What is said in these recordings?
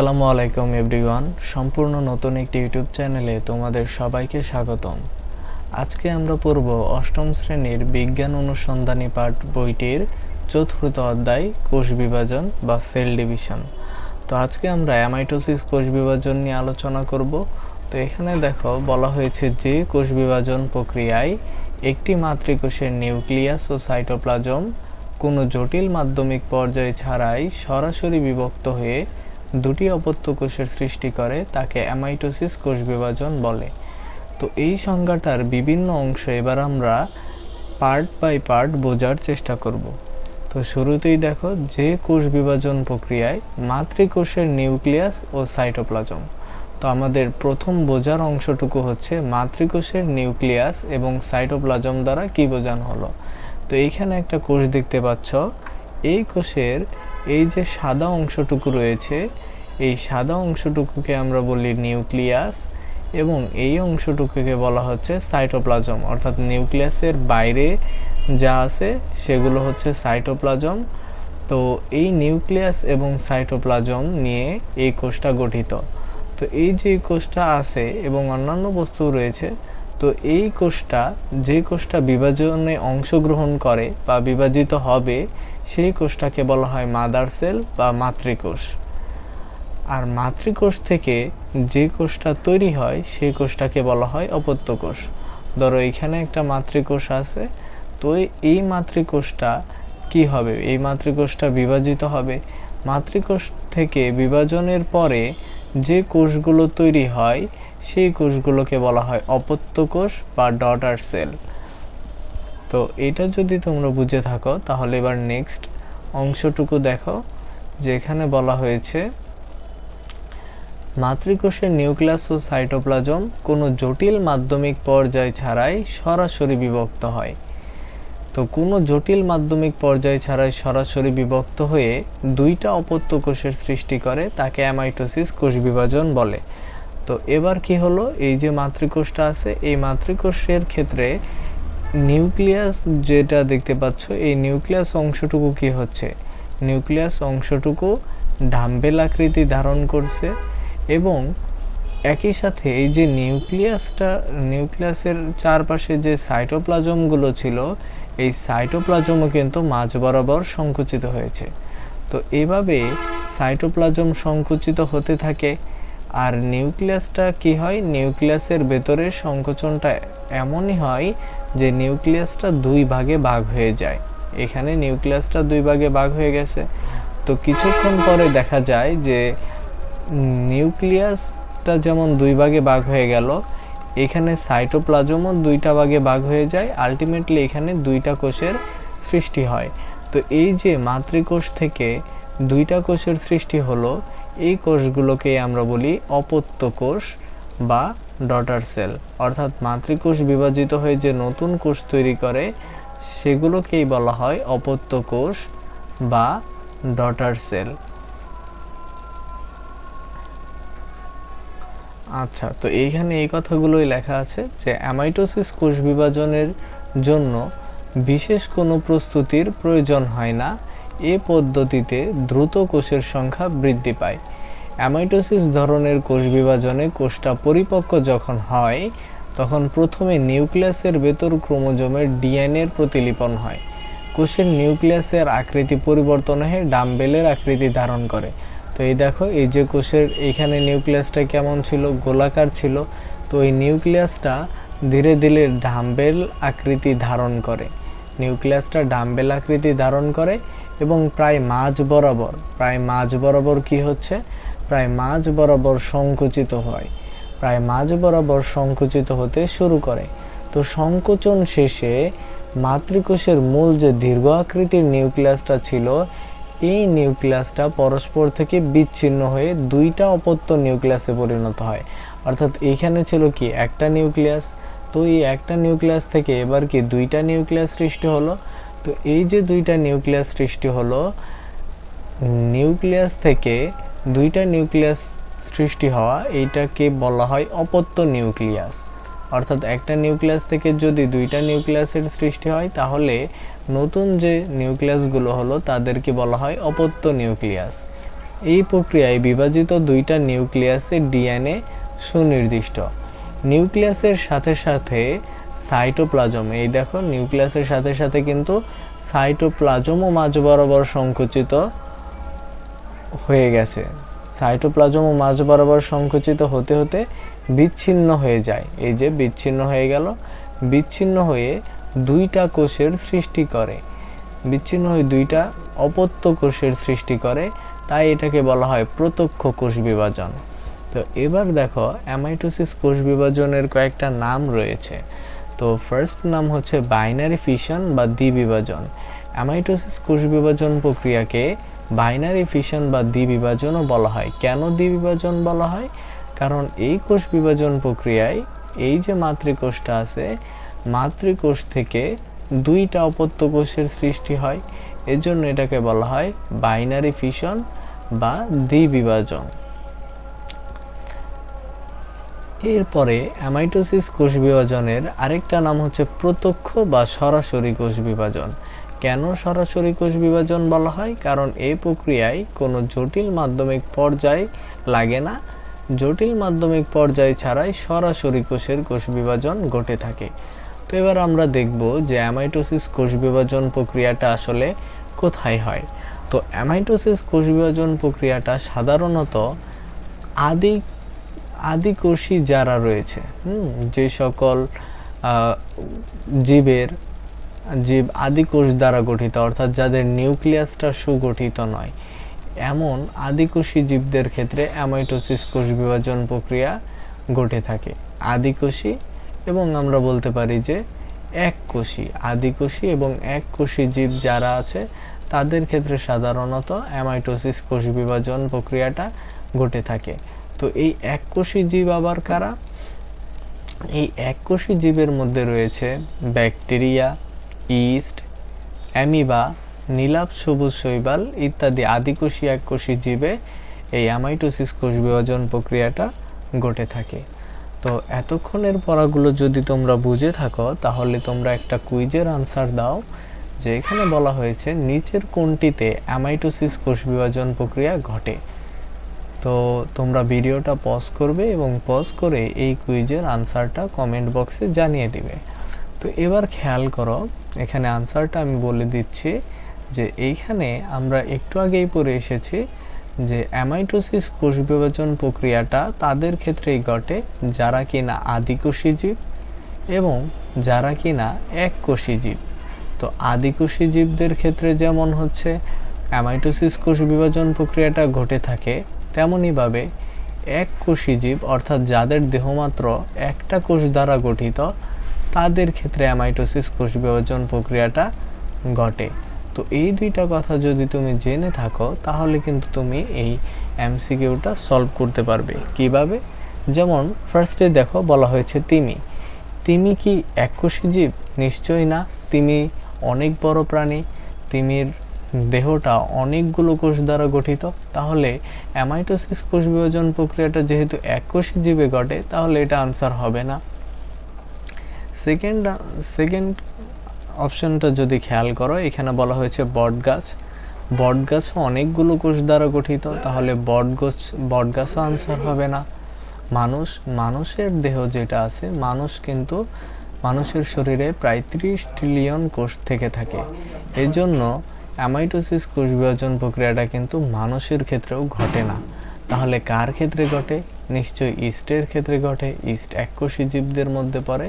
আসসালামু আলাইকুম এভরিওয়ান, সম্পূর্ণ নতুন একটি ইউটিউব চ্যানেলে তোমাদের সবাইকে স্বাগতম। আজকে আমরা পড়ব অষ্টম শ্রেণির বিজ্ঞান অনুসন্ধানী পাঠ বইটির চতুর্থ অধ্যায়, কোষ বিভাজন বা সেল ডিভিশন। তো আজকে আমরা অ্যামাইটোসিস কোষ বিভাজন নিয়ে আলোচনা করব। তো এখানে দেখো, বলা হয়েছে যে কোষ বিভাজন প্রক্রিয়ায় একটি মাতৃকোষের নিউক্লিয়াস ও সাইটোপ্লাজম কোনো জটিল মাধ্যমিক পর্যায় ছাড়াই সরাসরি বিভক্ত হয়ে দুটি অপত্য কোষের সৃষ্টি করে, তাকে অ্যামাইটোসিস কোষ বিভাজন বলে। তো এই সংজ্ঞাটার বিভিন্ন অংশ এবার আমরা পার্ট বাই পার্ট বোঝার চেষ্টা করব। তো শুরুতেই দেখো, যে কোষ বিভাজন প্রক্রিয়ায় মাতৃকোষের নিউক্লিয়াস ও সাইটোপ্লাজম। তো আমাদের প্রথম বোঝার অংশটুকু হচ্ছে মাতৃকোষের নিউক্লিয়াস এবং সাইটোপ্লাজম দ্বারা কি বোঝানো হলো। তো এইখানে একটা কোষ দেখতে পাচ্ছ, এই কোষের এই যে সাদা অংশটুকু রয়েছে, এই সাদা অংশটুকুকে আমরা বলি নিউক্লিয়াস এবং এই অংশটুকুকে বলা হচ্ছে সাইটোপ্লাজম। অর্থাৎ নিউক্লিয়াসের বাইরে যা আছে সেগুলো হচ্ছে সাইটোপ্লাজম। তো এই নিউক্লিয়াস এবং সাইটোপ্লাজম নিয়ে এই কোষটা গঠিত। তো এই যে কোষটা আছে এবং অন্যান্য বস্তু রয়েছে তো এই কোষটা যে কোষটা বিভাজনে অংশগ্রহণ করে বা বিভাজিত হবে, সেই কোষটাকে বলা হয় মাদার সেল বা মাতৃকোষ। আর মাতৃকোষ থেকে যে কোষটা তৈরি হয়, সেই কোষটাকে বলা হয় অপত্য কোষ ধরো এখানে একটা মাতৃকোষ আছে, তো এই মাতৃকোষটা কি হবে? এই মাতৃকোষটা বিভাজিত হবে। মাতৃকোষ থেকে বিভাজনের পরে যে কোষগুলো তৈরি হয় সেই কোষগুলোকে বলা হয় অপত্য কোষ বা ডটার সেল। তো এটা যদি তোমরা বুঝে থাকো, তাহলে এবার নেক্সট অংশটুকু দেখো, যেখানে বলা হয়েছে, মাতৃকোষের নিউক্লিয়াস ও সাইটোপ্লাজম কোনো জটিল মাধ্যমিক পর্যায় ছাড়াই সরাসরি বিভক্ত হয়। তো কোনো জটিল মাধ্যমিক পর্যায় ছাড়াই সরাসরি বিভক্ত হয়ে দুইটা অপত্য কোষের সৃষ্টি করে, তাকে অ্যামাইটোসিস কোষ বিভাজন বলে। তো এবার কি হলো? এই যে মাতৃকোষটা আছে, এই মাতৃকোষের ক্ষেত্রে নিউক্লিয়াস যেটা দেখতে পাচ্ছ, এই নিউক্লিয়াস অংশটুকু কি হচ্ছে? নিউক্লিয়াস অংশটুকু ডাম্বেল আকৃতি ধারণ করছে এবং একই সাথে এই যে নিউক্লিয়াসটা, নিউক্লিয়াসের চারপাশে যে সাইটোপ্লাজমগুলো ছিল, এই সাইটোপ্লাজমও কিন্তু মাঝ বরাবর সংকুচিত হয়েছে। তো এভাবে সাইটোপ্লাজম সংকুচিত হতে থাকে আর নিউক্লিয়াসটা কি হয়? নিউক্লিয়াসের ভেতরে সংকোচনটা এমনই হয় যে নিউক্লিয়াসটা দুই ভাগে ভাগ হয়ে যায়। এখানে নিউক্লিয়াসটা দুই ভাগে ভাগ হয়ে গেছে। তো কিছুক্ষণ পরে দেখা যায় যে নিউক্লিয়াসটা যেমন দুই ভাগে ভাগ হয়ে গেল, এখানে সাইটোপ্লাজমও দুইটা ভাগে ভাগ হয়ে যায়। আলটিমেটলি এখানে দুইটা কোষের সৃষ্টি হয়। তো এই যে মাতৃকোষ থেকে দুইটা কোষের সৃষ্টি হলো এই কোষগুলোকে আমরা বলি অপত্য কোষ বা ডটার সেল। অর্থাৎ মাতৃকোষ বিভাজিত হয়ে যে নতুন কোষ তৈরি করে, সেগুলোকেই বলা হয় অপত্য কোষ বা ডটার সেল। আচ্ছা তো এইখানে এই কথাগুলোই লেখা আছে যে অ্যামাইটোসিস কোষ বিভাজনের জন্য বিশেষ কোনো প্রস্তুতির প্রয়োজন হয় না। এ পদ্ধতিতে দ্রুত কোষের সংখ্যা বৃদ্ধি পায়। অ্যামাইটোসিস ধরনের কোষ বিভাজনে কোষটা পরিপক্ক যখন হয়, তখন প্রথমে নিউক্লিয়াসের ভেতর ক্রোমোজোমের ডিএনএর প্রতিলিপন হয়। কোষের নিউক্লিয়াসের আকৃতি পরিবর্তন হয়ে ডাম্বেলের আকৃতি ধারণ করে। তো এই দেখো, এই যে কোষের এখানে নিউক্লিয়াসটা কেমন ছিল, গোলাকার ছিল, তো এই নিউক্লিয়াসটা ধীরে ধীরে ডাম্বেল আকৃতি ধারণ করে। নিউক্লিয়াসটা ডাম্বেল আকৃতি ধারণ করে এবং প্রায় মাঝ বরাবর, প্রায় মাঝ বরাবর কি হচ্ছে? প্রায় মাঝ বরাবর সংকুচিত হয়। প্রায় মাঝ বরাবর সংকুচিত হতে শুরু করে। তো সংকোচন শেষে মাতৃকোষের মূল যে দীর্ঘ আকৃতির নিউক্লিয়াসটা ছিল, এই নিউক্লিয়াসটা পরস্পর থেকে বিচ্ছিন্ন হয়ে দুইটা অপত্য নিউক্লিয়াসে পরিণত হয়। অর্থাৎ এখানে ছিল কি? একটা নিউক্লিয়াস। তো এই একটা নিউক্লিয়াস থেকে এবার কি দুইটা নিউক্লিয়াস সৃষ্টি হলো? তো এই যে দুইটা নিউক্লিয়াস সৃষ্টি হলো, নিউক্লিয়াস থেকে দুইটা নিউক্লিয়াস সৃষ্টি হওয়া, এইটাকে বলা হয় অপত্য নিউক্লিয়াস। অর্থাৎ একটা নিউক্লিয়াস থেকে যদি দুইটা নিউক্লিয়াসের সৃষ্টি হয়, তাহলে নতুন যে নিউক্লিয়াসগুলো হলো, তাদেরকে বলা হয় অপত্য নিউক্লিয়াস। এই প্রক্রিয়ায় বিভাজিত দুইটা নিউক্লিয়াসের ডিএনএ সুনির্দিষ্ট। নিউক্লিয়াসের সাথে সাথে সাইটোপ্লাজম। এই দেখো, নিউক্লিয়াসের সাথে সাথে কিন্তু সাইটোপ্লাজমও মাঝ বরাবর সংকুচিত হয়ে গেছে। সাইটোপ্লাজমও মাঝ বরাবর সংকুচিত হতে হতে বিচ্ছিন্ন হয়ে যায়। এই যে বিচ্ছিন্ন হয়ে গেল। বিচ্ছিন্ন হয়ে দুইটা কোষের সৃষ্টি করে। বিচ্ছিন্ন হয়ে দুইটা অপত্য কোষের সৃষ্টি করে। তাই এটাকে বলা হয় প্রত্যক্ষ কোষ বিভাজন। তো এবার দেখো, অ্যামাইটোসিস কোষ বিভাজনের কয়েকটা নাম রয়েছে। তো ফার্স্ট নাম হচ্ছে বাইনারি ফিশন বা দ্বিবিভাজন। অ্যামাইটোসিস কোষ বিভাজন প্রক্রিয়াকে বাইনারি ফিশন বা দ্বিবিভাজনও বলা হয়। কেন দ্বিবিভাজন বলা হয়? কারণ এই কোষ বিভাজন প্রক্রিয়ায় এই যে মাতৃকোষটা আছে, মাতৃকোষ থেকে দুইটা অপত্য কোষের সৃষ্টি হয়। এজন্য এটাকে বলা হয় বাইনারি ফিশন বা দ্বিবিভাজন। এরপরে অ্যামাইটোসিস কোষ বিভাজনের আরেকটা নাম হচ্ছে প্রত্যক্ষ বা সরাসরি কোষ বিভাজন। কেন সরাসরি কোষ বিভাজন বলা হয়? কারণ এই প্রক্রিয়ায় কোনো জটিল মাধ্যমিক পর্যায় লাগে না। জটিল মাধ্যমিক পর্যায় ছাড়াই সরাসরি কোষের কোষ বিভাজন ঘটে থাকে। তো এবার আমরা দেখব যে অ্যামাইটোসিস কোষ বিভাজন প্রক্রিয়াটা আসলে কোথায় হয়। তো অ্যামাইটোসিস কোষ বিভাজন প্রক্রিয়াটা সাধারণত আদি আদিকোষী যারা রয়েছে যে সকল জীবের, জীব আদিকোষ দ্বারা গঠিত, অর্থাৎ যাদের নিউক্লিয়াসটা সুগঠিত নয়, এমন আদিকোষী জীবদের ক্ষেত্রে অ্যামাইটোসিস কোষ বিভাজন প্রক্রিয়া ঘটে থাকে। আদিকোষী এবং আমরা বলতে পারি যে এককোষী, আদিকোষী এবং এককোষী জীব যারা আছে, তাদের ক্ষেত্রে সাধারণত অ্যামাইটোসিস কোষ বিভাজন প্রক্রিয়াটা ঘটে থাকে। তো এই এককোষী জীব আবার কারা? এই এককোষী জীবের মধ্যে রয়েছে ব্যাকটেরিয়া, ইস্ট, অ্যামিবা নীলাপ সবুজ শৈবাল ইত্যাদি আদিকোষী এককোষী জীবে এই অ্যামাইটোসিস কোষ বিভাজন প্রক্রিয়াটা ঘটে থাকে। তো এতক্ষণের পড়াগুলো যদি তোমরা বুঝে থাকো, তাহলে তোমরা একটা কুইজের আনসার দাও, যে এখানে বলা হয়েছে, নিচের কোনটিতে অ্যামাইটোসিস কোষ বিভাজন প্রক্রিয়া ঘটে। তো তোমরা ভিডিওটা পজ করবে এবং পজ করে এই কুইজের আনসারটা কমেন্ট বক্সে জানিয়ে দিবে। তো এবার খেয়াল করো, এখানে আনসারটা আমি বলে দিচ্ছি যে এইখানে আমরা একটু আগেই পড়ে এসেছি যে অ্যামাইটোসিস কোষ বিভাজন প্রক্রিয়াটা তাদের ক্ষেত্রেই ঘটে যারা কিনা আদিকোষী জীব এবং যারা কিনা এককোষী জীব। তো আদিকোষী জীবদের ক্ষেত্রে যেমন হচ্ছে অ্যামাইটোসিস কোষ বিভাজন প্রক্রিয়াটা ঘটে থাকে তেমনইভাবে এক কোষী জীব, অর্থাৎ যাদের দেহমাত্র একটা কোষ দ্বারা গঠিত, তাদের ক্ষেত্রে অ্যামাইটোসিস কোষ বিভাজন প্রক্রিয়াটা ঘটে। তো এই দুইটা কথা যদি তুমি জেনে থাকো, তাহলে কিন্তু তুমি এই এমসিকিউটা সলভ করতে পারবে। কীভাবে? যেমন ফার্স্টে দেখো বলা হয়েছে তিমি। তিমি কি এককোষী জীব? নিশ্চয়ই না। তিমি অনেক বড় প্রাণী। তিমির দেহটা অনেকগুলো কোষ দ্বারা গঠিত, তাহলে অ্যামাইটোসিস কোষ বিভাজন প্রক্রিয়াটা যেহেতু এককোষী জীবে ঘটে, তাহলে এটা আনসার হবে না। সেকেন্ড সেকেন্ড অপশনটা যদি খেয়াল করো, এখানে বলা হয়েছে বট গাছ। বট গাছও অনেকগুলো কোষ দ্বারা গঠিত, তাহলে বট গাছ, বট গাছও আনসার হবে না। মানুষ, মানুষের দেহ যেটা আছে, মানুষ কিন্তু মানুষের শরীরে প্রায় ত্রিশ ট্রিলিয়ন কোষ থেকে থাকে। এই জন্য অ্যামাইটোসিস কোষ বিভাজন প্রক্রিয়াটা কিন্তু মানুষের ক্ষেত্রেও ঘটে না। তাহলে কার ক্ষেত্রে ঘটে? নিশ্চয়ই ইস্টের ক্ষেত্রে ঘটে। ইস্ট এককোষী জীবদের মধ্যে পড়ে।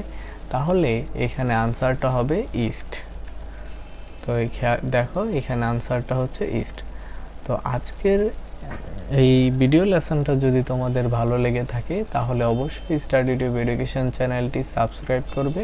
তাহলে এখানে আনসারটা হবে ইস্ট। তো দেখো এখানে আনসারটা হচ্ছে ইস্ট। তো আজকের এই ভিডিও লেসনটা যদি তোমাদের ভালো লেগে থাকে, তাহলে অবশ্যই স্টাডি টিউব এডুকেশন চ্যানেলটি সাবস্ক্রাইব করবে।